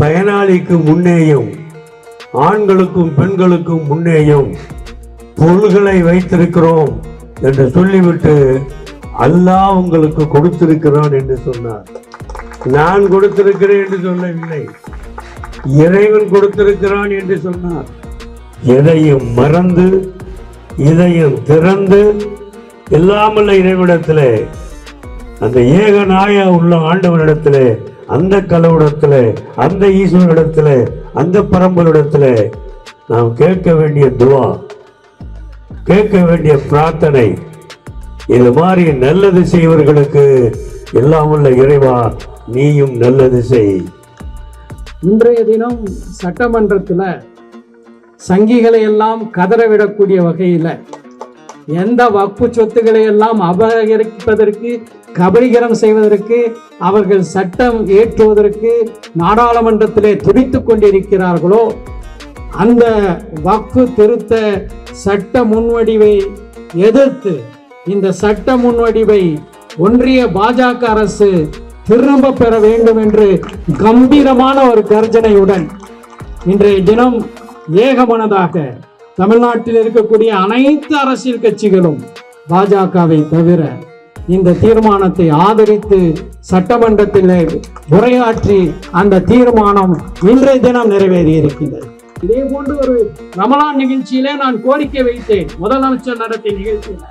பயனாளிக்கு முன்னேயும் ஆண்களுக்கும் பெண்களுக்கும் முன்னேயும் பொருள்களை வைத்திருக்கிறோம் என்று சொல்லிவிட்டு அல்லாஹ் உங்களுக்கு கொடுத்திருக்கிறான் என்று சொன்னார். நான் கொடுத்திருக்கிறேன் என்று சொல்லவில்லை. இறைவன் கொடுத்திருக்கிறான் என்று சொன்னார். எதையும் மறந்து இதையும் திறந்து எல்லாமல்ல இறைவனிடத்திலே அந்த ஏக நாய உள்ள ஆண்டவனிடத்திலே அந்த கலவுடத்திலே அந்த ஈஸ்வரிடத்திலே அந்த பரம்பரிடத்தில் நாம் கேட்க வேண்டிய துவா கேட்க வேண்டிய பிரார்த்தனை இது மாதிரி நல்லது செய்வர்களுக்கு எல்லாம் உள்ள இறைவா நீயும் நல்லது செய். இன்றைய தினம் சட்டமன்றத்தில் சங்கிகளை எல்லாம் கதறவிடக்கூடிய வகையில் எந்த வக்பு சொத்துக்களை எல்லாம் அபகரிப்பதற்கு கபலீகரம் செய்வதற்கு அவர்கள் சட்டம் ஏற்றுவதற்கு நாடாளுமன்றத்திலே துடித்து கொண்டிருக்கிறார்களோ அந்த வக்ஃபு திருத்த சட்ட முன்வடிவை எதிர்த்து இந்த சட்ட முன்வடிவை ஒன்றிய பாஜக அரசு திரும்ப பெற வேண்டும் என்று கம்பீரமான ஒரு கர்ஜனையுடன் இன்றைய தினம் ஏகமனதாக தமிழ்நாட்டில் இருக்கக்கூடிய அனைத்து அரசியல் கட்சிகளும் பாஜகவை தவிர இந்த தீர்மானத்தை ஆதரித்து சட்டமன்றத்தில் உரையாற்றி அந்த தீர்மானம் இன்றைய தினம் நிறைவேறி இருக்கின்றது இதே போன்று ஒரு ரமலான் நிகழ்ச்சியிலே நான் கோரிக்கை வைத்தேன். முதலமைச்சர் நடத்திய நிகழ்ச்சியில.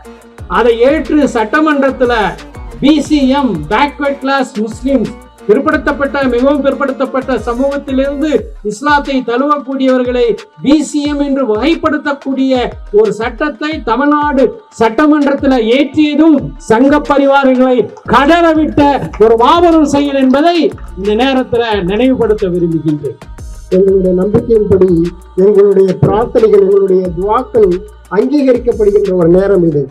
அதை ஏற்று சட்டமன்றத்துல பிசிஎம் பேக்வர்ட் கிளாஸ் முஸ்லிம்ஸ் பிற்படுத்தப்பட்ட மிகவும் பிற்படுத்தப்பட்ட சமூகத்திலிருந்து இஸ்லாத்தை தழுவக்கூடியவர்களை பிசிஎம் என்று வகைப்படுத்தக்கூடிய ஒரு சட்டத்தை தமிழ்நாடு சட்டமன்றத்தில் ஏற்றியதும் சங்க பரிவாரங்களை கடறவிட்ட ஒரு மாபெரும் செயல் என்பதை இந்த நேரத்தில் நினைவுபடுத்த விரும்புகின்றேன். எங்களுடைய நம்பிக்கையின்படி எங்களுடைய பிரார்த்தனைகள் எங்களுடைய துவாக்கள் அங்கீகரிக்கப்படுகின்ற ஒரு நேரம் இது.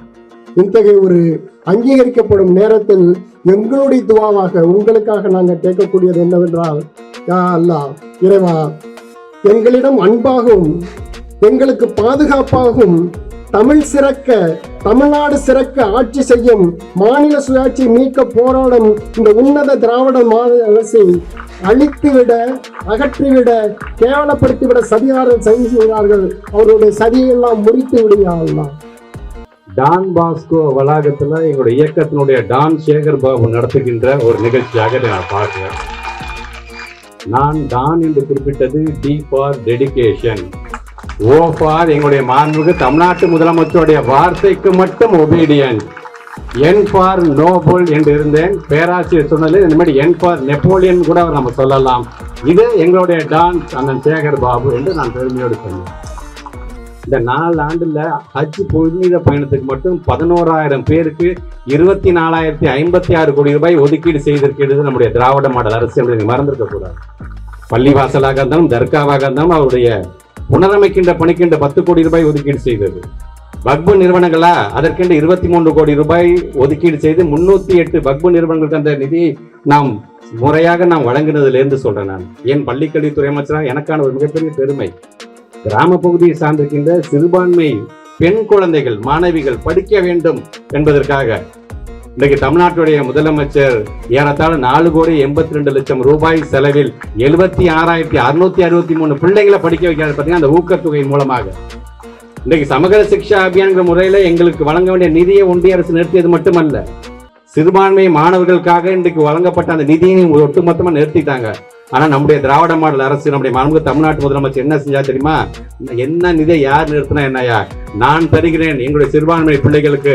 இத்தகைய ஒரு அங்கீகரிக்கப்படும் நேரத்தில் எங்களுடைய துவாவாக உங்களுக்காக நாங்கள் கேட்கக்கூடியது என்னவென்றால் யா அல்லாஹ் இறைவா எங்களிடம் அன்பாகவும் எங்களுக்கு பாதுகாப்பாகவும் தமிழ் சிறக்க தமிழ்நாடு சிறக்க ஆட்சி செய்யும் மாநில சுயாட்சி மீட்க போராடும் இந்த உன்னத திராவிட மாநில அரசை அழித்துவிட அகற்றிவிட கேவலப்படுத்திவிட சதிகாரம் சதி செய்கிறார்கள். அவருடைய சதியெல்லாம் முறித்து விடுகிறார்கள் டான் பாஸ்கோ வளாகத்தில் எங்களுடைய இயக்கத்தினுடைய டான் சேகர் பாபு நடத்துகின்ற ஒரு நிகழ்ச்சியாக நான் பார்க்கிறேன். நான் டான் என்று குறிப்பிட்டது D for dedication. O for எங்களுடைய மாண்புக்கு தமிழ்நாட்டு முதலமைச்சருடைய வார்த்தைக்கு மட்டும் ஒபீடியன். என் ஃபார் நோபல் என்று இருந்தேன். பேராசிரியர் சொன்னது இந்த மாதிரி என் ஃபார் நெப்போலியன் கூட நம்ம சொல்லலாம். இது எங்களுடைய டான் அண்ணன் சேகர் பாபு என்று நான் பெருமையோடு சொன்னேன். இந்த நாலு ஆண்டுல ஹஜ் புனித பயணத்துக்கு மட்டும் பதினோராயிரம் பேருக்கு இருபத்தி நாலாயிரத்தி ஐம்பத்தி ஆறு கோடி ரூபாய் ஒதுக்கீடு செய்திருக்கிறது நம்முடைய திராவிட மாடல் அரசு என்பதை மறந்திருக்க கூடாது. பள்ளிவாசலாக இருந்தாலும் தர்காவாக இருந்தாலும் அவருடைய புனரமைக்கின்ற பணிக்கின்ற பத்து கோடி ரூபாய் ஒதுக்கீடு செய்தது. வக்பு நிறுவனங்களா அதற்கென்று இருபத்தி மூன்று கோடி ரூபாய் ஒதுக்கீடு செய்து முன்னூத்தி எட்டு வக்பு நிறுவனங்களுக்கு அந்த நிதியை நாம் முறையாக நாம் வழங்கினதுலேருந்து சொல்றேன் நான். என் பள்ளிக்கல்வித்துறை அமைச்சராக எனக்கான ஒரு மிகப்பெரிய பெருமை. கிராம பகுதியை சார்ந்திருக்கின்ற சிறுபான்மை பெண் குழந்தைகள் மாணவிகள் படிக்க வேண்டும் என்பதற்காக இன்றைக்கு தமிழ்நாட்டுடைய முதலமைச்சர் ஏறத்தாழ நாலு கோடி எண்பத்தி ரெண்டு லட்சம் ரூபாய் செலவில் எழுபத்தி ஆறாயிரத்தி அறுநூத்தி அறுபத்தி மூணு பிள்ளைங்களை படிக்க வைக்கிறார் பார்த்தீங்கன்னா அந்த ஊக்கத்தொகை மூலமாக. இன்றைக்கு சமகர சிக்ஷா அபியான்கிற முறையில எங்களுக்கு வழங்க வேண்டிய நிதியை ஒன்றிய அரசு நிறுத்தியது மட்டுமல்ல சிறுபான்மை மாணவர்களுக்காக இன்றைக்கு வழங்கப்பட்ட அந்த நிதியை ஒட்டுமொத்தமா நிறுத்திட்டாங்க. ஆனா நம்முடைய திராவிட மாடல் அரசு நம்முடைய மாண்பு தமிழ்நாட்டு முதலமைச்சர் என்ன செஞ்சா தெரியுமா? என்ன நிதியை யார் நிறுத்தினா என்னையா நான் தருகிறேன். எங்களுடைய சிறுபான்மை பிள்ளைகளுக்கு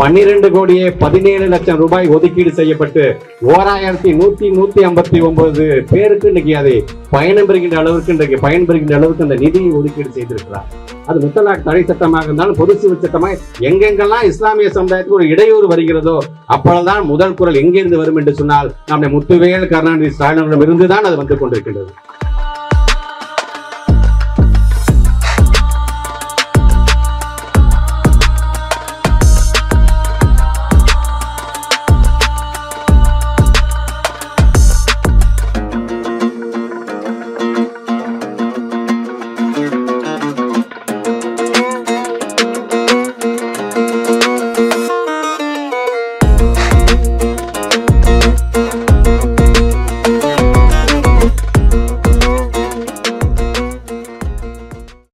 பன்னிரண்டு கோடியே பதினேழு லட்சம் ரூபாய் ஒதுக்கீடு செய்யப்பட்டு ஓராயிரத்தி நூத்தி நூத்தி ஐம்பத்தி ஒன்பது பேருக்கு இன்னைக்கு அதை பயணம் பெறுகின்ற அளவுக்கு இன்றைக்கு பயன்பெறுகின்ற அளவுக்கு அந்த நிதியை ஒதுக்கீடு செய்திருக்கிறார். அது முத்தலாக் தடை சட்டமாக இருந்தாலும் பொது சிவில் சட்டமாக எங்கெங்கெல்லாம் இஸ்லாமிய சமுதாயத்துக்கு ஒரு இடையூறு வருகிறதோ அப்பொழுதுதான் முதல் குரல் எங்கிருந்து வரும் என்று சொன்னால் நம்முடைய முத்துவேல் கருணாநிதி ஸ்டாலினிடம் இருந்துதான் அது வந்து கொண்டிருக்கின்றது.